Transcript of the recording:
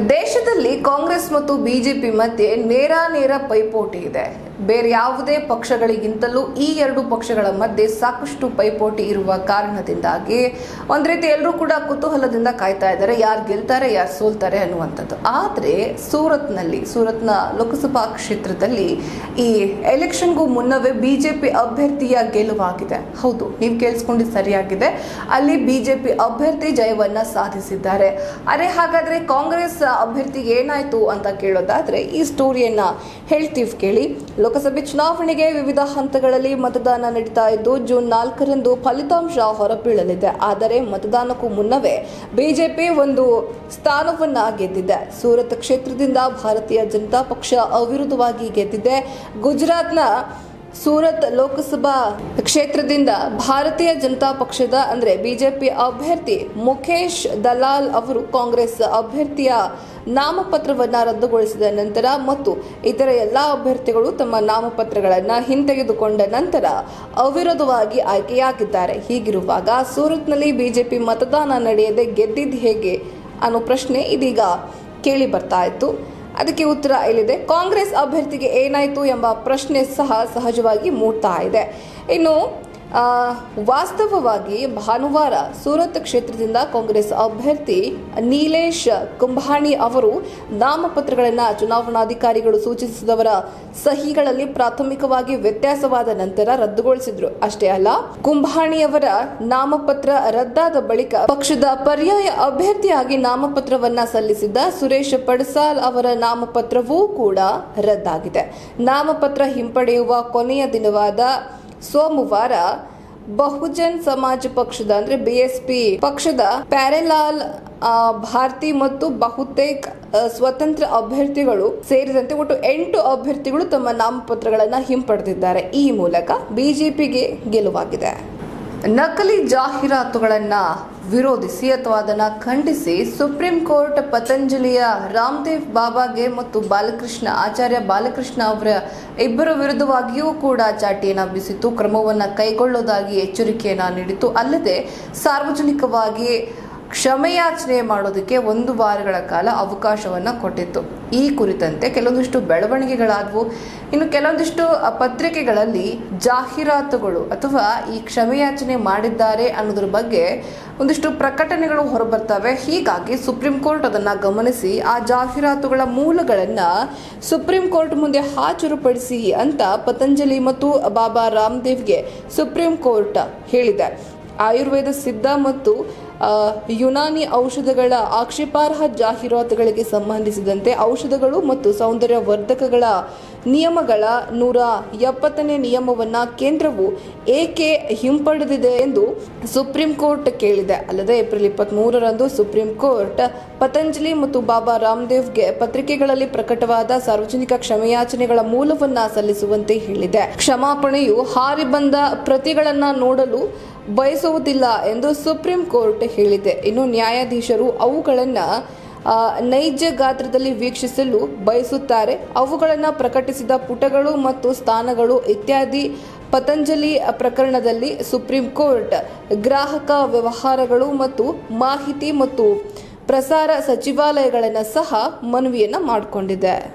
ದೇಶದಲ್ಲಿ ಕಾಂಗ್ರೆಸ್ ಮತ್ತು ಬಿಜೆಪಿ ಮಧ್ಯೆ ನೇರ ನೇರ ಪೈಪೋಟಿ ಇದೆ. ಬೇರೆ ಯಾವುದೇ ಪಕ್ಷಗಳಿಗಿಂತಲೂ ಈ ಎರಡು ಪಕ್ಷಗಳ ಮಧ್ಯೆ ಸಾಕಷ್ಟು ಪೈಪೋಟಿ ಇರುವ ಕಾರಣದಿಂದಾಗಿ ಒಂದು ರೀತಿ ಎಲ್ಲರೂ ಕೂಡ ಕುತೂಹಲದಿಂದ ಕಾಯ್ತಾ ಇದ್ದಾರೆ. ಯಾರು ಗೆಲ್ತಾರೆ, ಯಾರು ಸೋಲ್ತಾರೆ ಅನ್ನುವಂಥದ್ದು. ಆದರೆ ಸೂರತ್ನಲ್ಲಿ, ಸೂರತ್ನ ಲೋಕಸಭಾ ಕ್ಷೇತ್ರದಲ್ಲಿ ಈ ಎಲೆಕ್ಷನ್ಗೂ ಮುನ್ನವೇ ಬಿಜೆಪಿ ಅಭ್ಯರ್ಥಿಯ ಗೆಲುವಾಗಿದೆ ಹೌದು, ನೀವು ಕೇಳಿಸ್ಕೊಂಡು ಸರಿಯಾಗಿದೆ. ಅಲ್ಲಿ ಬಿಜೆಪಿ ಅಭ್ಯರ್ಥಿ ಜಯವನ್ನ ಸಾಧಿಸಿದ್ದಾರೆ. ಅರೆ ಹಾಗಾದ್ರೆ ಕಾಂಗ್ರೆಸ್ ಅಭ್ಯರ್ಥಿಗೆ ಏನಾಯ್ತು ಅಂತ ಕೇಳೋದಾದ್ರೆ ಈ ಸ್ಟೋರಿಯನ್ನ ಹೇಳ್ತೀವಿ ಕೇಳಿ. ಲೋಕಸಭೆ ಚುನಾವಣೆಗೆ ವಿವಿಧ ಹಂತಗಳಲ್ಲಿ ಮತದಾನ ನಡೀತಾ ಇದ್ದು, ಜೂನ್ ನಾಲ್ಕರಂದು ಫಲಿತಾಂಶ ಹೊರಬೀಳಲಿದೆ. ಆದರೆ ಮತದಾನಕ್ಕೂ ಮುನ್ನವೇ ಬಿಜೆಪಿ ಒಂದು ಸ್ಥಾನವನ್ನ ಗೆದ್ದಿದೆ. ಸೂರತ್ ಕ್ಷೇತ್ರದಿಂದ ಭಾರತೀಯ ಜನತಾ ಪಕ್ಷ ಅವಿರುದ್ಧವಾಗಿ ಗೆದ್ದಿದೆ. ಗುಜರಾತ್ನ ಸೂರತ್ ಲೋಕಸಭಾ ಕ್ಷೇತ್ರದಿಂದ ಭಾರತೀಯ ಜನತಾ ಪಕ್ಷದ, ಅಂದ್ರೆ ಬಿಜೆಪಿ ಅಭ್ಯರ್ಥಿ ಮುಖೇಶ್ ದಲಾಲ್ ಅವರು ಕಾಂಗ್ರೆಸ್ ಅಭ್ಯರ್ಥಿಯ ನಾಮಪತ್ರವನ್ನ ರದ್ದುಗೊಳಿಸಿದ ನಂತರ ಮತ್ತು ಇತರ ಎಲ್ಲ ಅಭ್ಯರ್ಥಿಗಳು ತಮ್ಮ ನಾಮಪತ್ರಗಳನ್ನು ಹಿಂತೆಗೆದುಕೊಂಡ ನಂತರ ಅವಿರೋಧವಾಗಿ ಆಯ್ಕೆಯಾಗಿದ್ದಾರೆ. ಹೀಗಿರುವಾಗ ಸೂರತ್ನಲ್ಲಿ ಬಿಜೆಪಿ ಮತದಾನ ನಡೆಯದೆ ಗೆದ್ದಿದ್ದು ಹೇಗೆ ಅನ್ನೋ ಪ್ರಶ್ನೆ ಇದೀಗ ಕೇಳಿ ಬರ್ತಾ ಇತ್ತು. ಅದಕ್ಕೆ ಉತ್ತರ ಇಲ್ಲಿದೆ. ಕಾಂಗ್ರೆಸ್ ಅಭ್ಯರ್ಥಿಗೆ ಏನಾಯಿತು ಎಂಬ ಪ್ರಶ್ನೆ ಸಹ ಸಹಜವಾಗಿ ಮೂಡ್ತಾ ಇದೆ. ಇನ್ನು ವಾಸ್ತವವಾಗಿ ಭಾನುವಾರ ಸೂರತ್ ಕ್ಷೇತ್ರದಿಂದ ಕಾಂಗ್ರೆಸ್ ಅಭ್ಯರ್ಥಿ ನೀಲೇಶ್ ಕುಂಭಾಣಿ ಅವರು ನಾಮಪತ್ರಗಳನ್ನು ಚುನಾವಣಾಧಿಕಾರಿಗಳು ಸೂಚಿಸಿದವರ ಸಹಿಗಳಲ್ಲಿ ಪ್ರಾಥಮಿಕವಾಗಿ ವ್ಯತ್ಯಾಸವಾದ ನಂತರ ರದ್ದುಗೊಳಿಸಿದ್ರು. ಅಷ್ಟೇ ಅಲ್ಲ, ಕುಂಭಾಣಿ ಅವರ ನಾಮಪತ್ರ ರದ್ದಾದ ಬಳಿಕ ಪಕ್ಷದ ಪರ್ಯಾಯ ಅಭ್ಯರ್ಥಿಯಾಗಿ ನಾಮಪತ್ರವನ್ನ ಸಲ್ಲಿಸಿದ್ದ ಸುರೇಶ್ ಪಡ್ಸಾಲ್ ಅವರ ನಾಮಪತ್ರವೂ ಕೂಡ ರದ್ದಾಗಿದೆ. ನಾಮಪತ್ರ ಹಿಂಪಡೆಯುವ ಕೊನೆಯ ದಿನವಾದ ಸೋಮವಾರ ಬಹುಜನ್ ಸಮಾಜ ಪಕ್ಷದ, ಅಂದ್ರೆ ಬಿಎಸ್ಪಿ ಪಕ್ಷದ ಪ್ಯಾರೆಲಾಲ್ ಭಾರತಿ ಮತ್ತು ಬಹುತೇಕ ಸ್ವತಂತ್ರ ಅಭ್ಯರ್ಥಿಗಳು ಸೇರಿದಂತೆ ಒಟ್ಟು ಎಂಟು ಅಭ್ಯರ್ಥಿಗಳು ತಮ್ಮ ನಾಮಪತ್ರಗಳನ್ನು ಹಿಂಪಡೆದಿದ್ದಾರೆ. ಈ ಮೂಲಕ ಬಿಜೆಪಿಗೆ ಗೆಲುವಾಗಿದೆ. ನಕಲಿ ಜಾಹೀರಾತುಗಳನ್ನು ವಿರೋಧಿಸಿ ಅಥವಾ ಅದನ್ನು ಖಂಡಿಸಿ ಸುಪ್ರೀಂ ಕೋರ್ಟ್ ಪತಂಜಲಿಯ ರಾಮದೇವ್ ಬಾಬಾಗೆ ಮತ್ತು ಬಾಲಕೃಷ್ಣ, ಆಚಾರ್ಯ ಬಾಲಕೃಷ್ಣ ಅವರ ಇಬ್ಬರ ವಿರುದ್ಧವಾಗಿಯೂ ಕೂಡ ಚಾಟಿಯನ್ನು ಬಿಸಿತು ಕ್ರಮವನ್ನು ಕೈಗೊಳ್ಳೋದಾಗಿ ಎಚ್ಚರಿಕೆಯನ್ನು ನೀಡಿತು ಅಲ್ಲದೆ ಸಾರ್ವಜನಿಕವಾಗಿ ಕ್ಷಮೆಯಾಚನೆ ಮಾಡೋದಕ್ಕೆ ಒಂದು ವಾರಗಳ ಕಾಲ ಅವಕಾಶವನ್ನು ಕೊಟ್ಟಿತ್ತು. ಈ ಕುರಿತಂತೆ ಕೆಲವೊಂದಿಷ್ಟು ಬೆಳವಣಿಗೆಗಳಾದವು. ಇನ್ನು ಕೆಲವೊಂದಿಷ್ಟು ಪತ್ರಿಕೆಗಳಲ್ಲಿ ಜಾಹೀರಾತುಗಳು ಅಥವಾ ಈ ಕ್ಷಮೆಯಾಚನೆ ಮಾಡಿದ್ದಾರೆ ಅನ್ನೋದ್ರ ಬಗ್ಗೆ ಒಂದಿಷ್ಟು ಪ್ರಕಟಣೆಗಳು ಹೊರಬರ್ತವೆ. ಹೀಗಾಗಿ ಸುಪ್ರೀಂ ಕೋರ್ಟ್ ಅದನ್ನು ಗಮನಿಸಿ ಆ ಜಾಹೀರಾತುಗಳ ಮೂಲಗಳನ್ನು ಸುಪ್ರೀಂ ಕೋರ್ಟ್ ಮುಂದೆ ಹಾಜರುಪಡಿಸಿ ಅಂತ ಪತಂಜಲಿ ಮತ್ತು ಬಾಬಾ ರಾಮದೇವ್ಗೆ ಸುಪ್ರೀಂ ಕೋರ್ಟ್ ಹೇಳಿದೆ. ಆಯುರ್ವೇದ ಸಿದ್ಧ ಮತ್ತು ಯುನಾನಿ ಔಷಧಗಳ ಆಕ್ಷೇಪಾರ್ಹ ಜಾಹೀರಾತುಗಳಿಗೆ ಸಂಬಂಧಿಸಿದಂತೆ ಔಷಧಗಳು ಮತ್ತು ಸೌಂದರ್ಯ ವರ್ಧಕಗಳ ನಿಯಮಗಳ ನೂರ ಎಪ್ಪತ್ತನೇ ನಿಯಮವನ್ನು ಕೇಂದ್ರವು ಏಕೆ ಹಿಂಪಡೆದಿದೆ ಎಂದು ಸುಪ್ರೀಂ ಕೋರ್ಟ್ ಕೇಳಿದೆ. ಅಲ್ಲದೆ ಏಪ್ರಿಲ್ ಇಪ್ಪತ್ತ್ ಮೂರರಂದು ಸುಪ್ರೀಂ ಕೋರ್ಟ್ ಪತಂಜಲಿ ಮತ್ತು ಬಾಬಾ ರಾಮದೇವ್ಗೆ ಪತ್ರಿಕೆಗಳಲ್ಲಿ ಪ್ರಕಟವಾದ ಸಾರ್ವಜನಿಕ ಕ್ಷಮೆಯಾಚನೆಗಳ ಮೂಲವನ್ನು ಸಲ್ಲಿಸುವಂತೆ ಹೇಳಿದೆ. ಕ್ಷಮಾಪಣೆಯು ಹಾರಿ ಬಂದ ಪ್ರತಿಗಳನ್ನು ನೋಡಲು ಬಯಸುವುದಿಲ್ಲ ಎಂದು ಸುಪ್ರೀಂ ಕೋರ್ಟ್ ಹೇಳಿದೆ. ಇನ್ನು ನ್ಯಾಯಾಧೀಶರು ಅವುಗಳನ್ನು ನೈಜ ಗಾತ್ರದಲ್ಲಿ ವೀಕ್ಷಿಸಲು ಬಯಸುತ್ತಾರೆ. ಅವುಗಳನ್ನು ಪ್ರಕಟಿಸಿದ ಪುಟಗಳು ಮತ್ತು ಸ್ಥಾನಗಳು ಇತ್ಯಾದಿ ಪತಂಜಲಿ ಪ್ರಕರಣದಲ್ಲಿ ಸುಪ್ರೀಂ ಕೋರ್ಟ್ ಗ್ರಾಹಕ ವ್ಯವಹಾರಗಳು ಮತ್ತು ಮಾಹಿತಿ ಮತ್ತು ಪ್ರಸಾರ ಸಚಿವಾಲಯಗಳನ್ನು ಸಹ ಮನವಿಯನ್ನು ಮಾಡಿಕೊಂಡಿದೆ.